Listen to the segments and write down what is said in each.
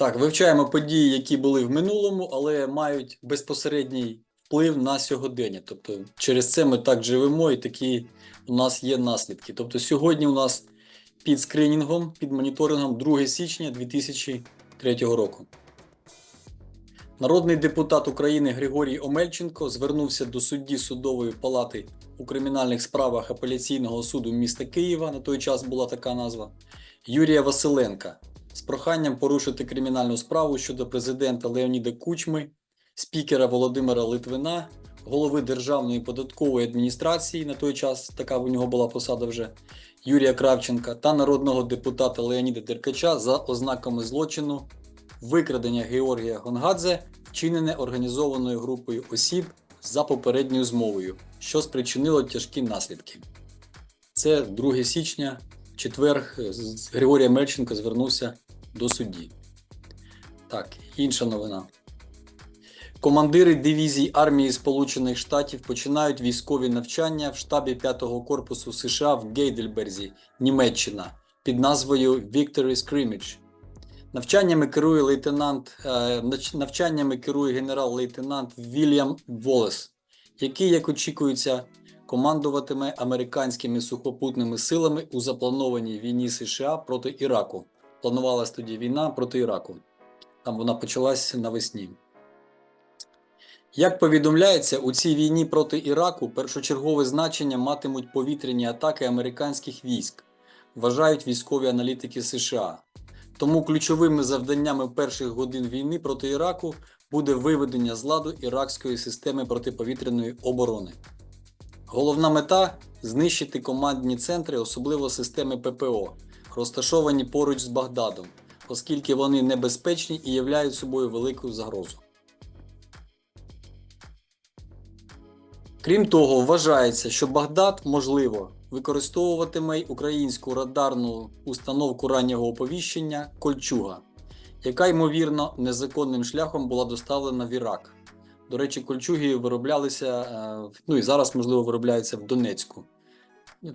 Так, вивчаємо події, які були в минулому, але мають безпосередній вплив на сьогодення. Тобто, через це ми так живемо, і такі у нас є наслідки. Тобто, сьогодні у нас під скринінгом, під моніторингом 2 січня 2003 року. Народний депутат України Григорій Омельченко звернувся до судді судової палати у кримінальних справах апеляційного суду міста Києва. На той час була така назва Юрія Василенка з проханням порушити кримінальну справу щодо президента Леоніда Кучми, спікера Володимира Литвина, голови Державної податкової адміністрації. На той час така у нього була посада вже Юрія Кравченка та народного депутата Леоніда Деркача за ознаками злочину викрадення Георгія Гонгадзе, вчинене організованою групою осіб за попередньою змовою, що спричинило тяжкі наслідки. Це 2 січня, в четвер е, з- Григорія Мельченко звернувся до судді. Так, інша новина. Командири дивізій армії Сполучених Штатів починають військові навчання в штабі 5-го корпусу США в Гейдельберзі, Німеччина, під назвою Victory Scrimmage. Навчаннями керує лейтенант, е, навчаннями керує генерал-лейтенант Вільям Волес, який, як очікується, командуватиме американськими сухопутними силами у запланованій війні США проти Іраку. Планувалась тоді війна проти Іраку. Там вона почалась навесні. Як повідомляється, у цій війні проти Іраку першочергове значення матимуть повітряні атаки американських військ, вважають військові аналітики США. Тому ключовими завданнями перших годин війни проти Іраку буде виведення з ладу іракської системи протиповітряної оборони. Головна мета знищити командні центри, особливо системи ППО, розташовані поруч з Багдадом, оскільки вони небезпечні і являють собою велику загрозу. Крім того, вважається, що Багдад, можливо, використовуватиме й українську радарну установку раннього оповіщення Кольчуга, яка, ймовірно, незаконним шляхом була доставлена в Ірак. До речі, кольчуги вироблялися, е, ну і зараз, можливо, виробляються в Донецьку.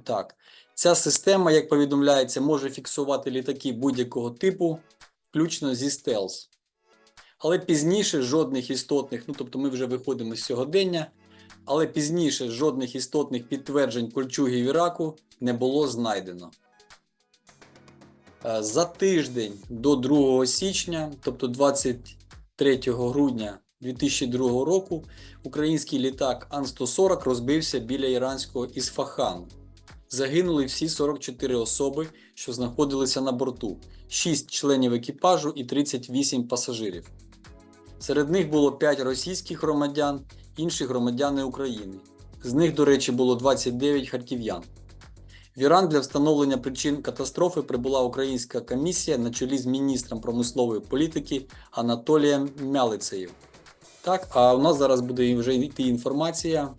Так, ця система, як повідомляється, може фіксувати літаки будь-якого типу, включно зі стелс. Але пізніше жодних істотних, ну тобто ми вже виходимо з сьогодення, але пізніше жодних істотних підтверджень кольчугів Іраку не було знайдено. Е, За тиждень до 2 січня, тобто 23 грудня 2002 року, український літак Ан-140 розбився біля іранського Ісфахану. Загинули всі 44 особи, що знаходилися на борту, 6 членів екіпажу і 38 пасажирів. Серед них було 5 російських громадян, інші громадяни України. З них, до речі, було 29 харків'ян. В Іран для встановлення причин катастрофи прибула українська комісія на чолі з міністром промислової політики Анатолієм Мялицею. Так, а у нас зараз буде вже йти інформація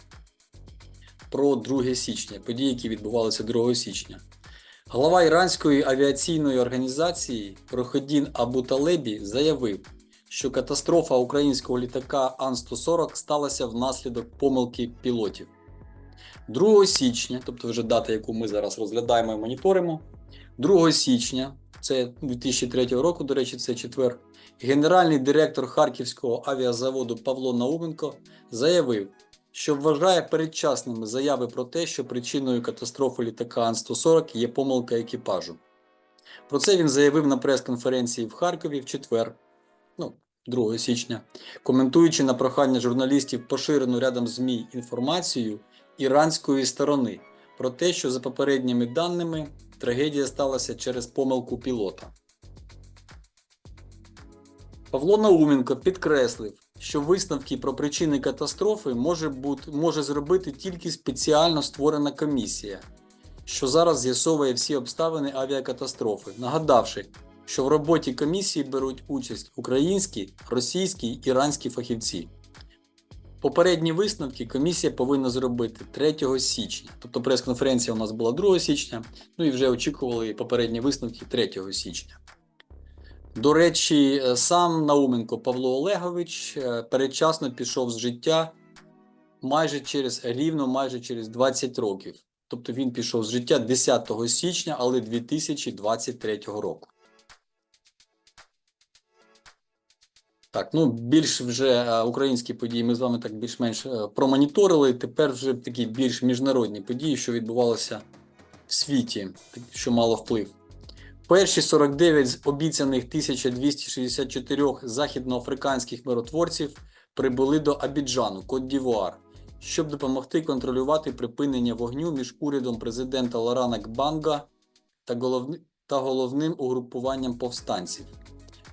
про 2 січня, події, які відбувалися 2 січня. Глава іранської авіаційної організації Проходін Абу Талебі заявив, що катастрофа українського літака Ан-140 сталася внаслідок помилки пілотів. 2 січня, тобто вже дата, яку ми зараз розглядаємо і моніторимо, 2 січня, це 2003 року, до речі, це четвер, генеральний директор Харківського авіазаводу Павло Науменко заявив, що вважає передчасними заяви про те, що причиною катастрофи літака Ан-140 є помилка екіпажу. Про це він заявив на прес-конференції в Харкові в четвер, ну, 2 січня, коментуючи на прохання журналістів поширену рядом ЗМІ інформацію іранської сторони про те, що за попередніми даними трагедія сталася через помилку пілота. Павло Науменко підкреслив, що висновки про причини катастрофи може, бути, може зробити тільки спеціально створена комісія, що зараз з'ясовує всі обставини авіакатастрофи, нагадавши, що в роботі комісії беруть участь українські, російські іранські фахівці. Попередні висновки комісія повинна зробити 3 січня, тобто прес-конференція у нас була 2 січня, ну і вже очікували попередні висновки 3 січня. До речі, е, сам Науменко Павло Олегович е, передчасно пішов з життя майже через рівно майже через 20 років. Тобто він пішов з життя 10 січня, але 2023 року. Так, ну більш вже е, українські події ми з вами так більш-менш промоніторили. Тепер вже такі більш міжнародні події, що відбувалися в світі, що мало вплив. Перші 49 з обіцяних 1264 західноафриканських миротворців прибули до Абіджану, Кот-Дівуар, щоб допомогти контролювати припинення вогню між урядом президента Лорана Гбанга та, головни- та головним угрупуванням повстанців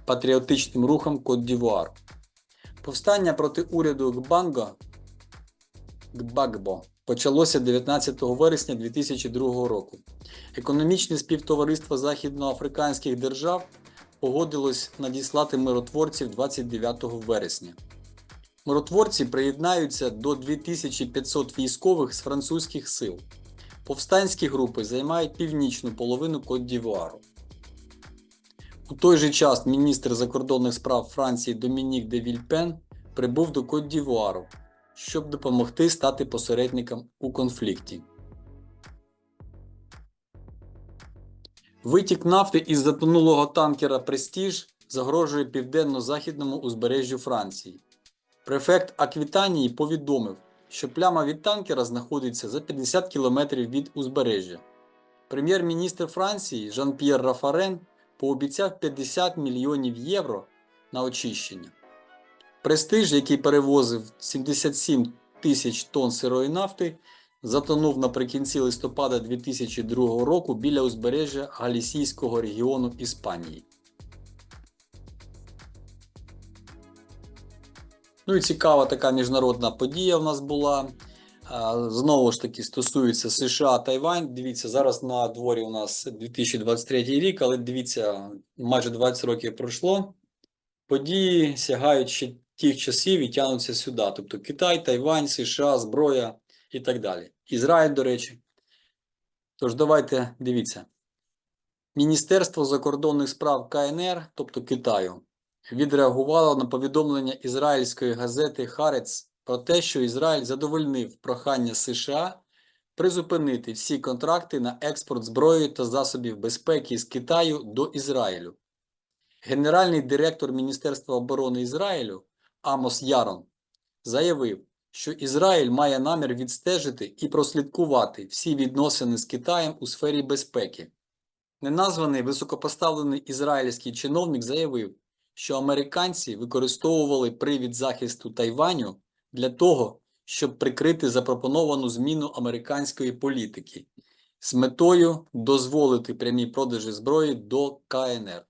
патріотичним рухом Кот-Дівуар. Повстання проти уряду Гбанга Гбагбо почалося 19 вересня 2002 року. Економічне співтовариство західноафриканських держав погодилось надіслати миротворців 29 вересня. Миротворці приєднаються до 2500 військових з французьких сил. Повстанські групи займають північну половину Кот-Дівуару. У той же час міністр закордонних справ Франції Домінік де Вільпен прибув до Кот-Дівуару, щоб допомогти стати посередником у конфлікті. Витік нафти із затонулого танкера Престіж загрожує південно-західному узбережжю Франції. Префект Аквітанії повідомив, що пляма від танкера знаходиться за 50 кілометрів від узбережжя. Прем'єр-міністр Франції Жан-П'єр Рафарен пообіцяв 50 мільйонів євро на очищення. Престиж, який перевозив 77 тисяч тонн сирої нафти, затонув наприкінці листопада 2002 року біля узбережжя Галісійського регіону Іспанії. Ну і цікава така міжнародна подія в нас була. Знову ж таки стосується США Тайвань. Дивіться, зараз на дворі у нас 2023 рік, але дивіться, майже 20 років пройшло. Події сягають ще тих часів і тягнуться сюди. Тобто Китай, Тайвань, США, зброя і так далі. Ізраїль, до речі. Тож давайте дивіться. Міністерство закордонних справ КНР, тобто Китаю, відреагувало на повідомлення ізраїльської газети Харец про те, що Ізраїль задовольнив прохання США призупинити всі контракти на експорт зброї та засобів безпеки з Китаю до Ізраїлю. Генеральний директор Міністерства оборони Ізраїлю Амос Ярон заявив, що Ізраїль має намір відстежити і прослідкувати всі відносини з Китаєм у сфері безпеки. Неназваний високопоставлений ізраїльський чиновник заявив, що американці використовували привід захисту Тайваню для того, щоб прикрити запропоновану зміну американської політики з метою дозволити прямі продажі зброї до КНР.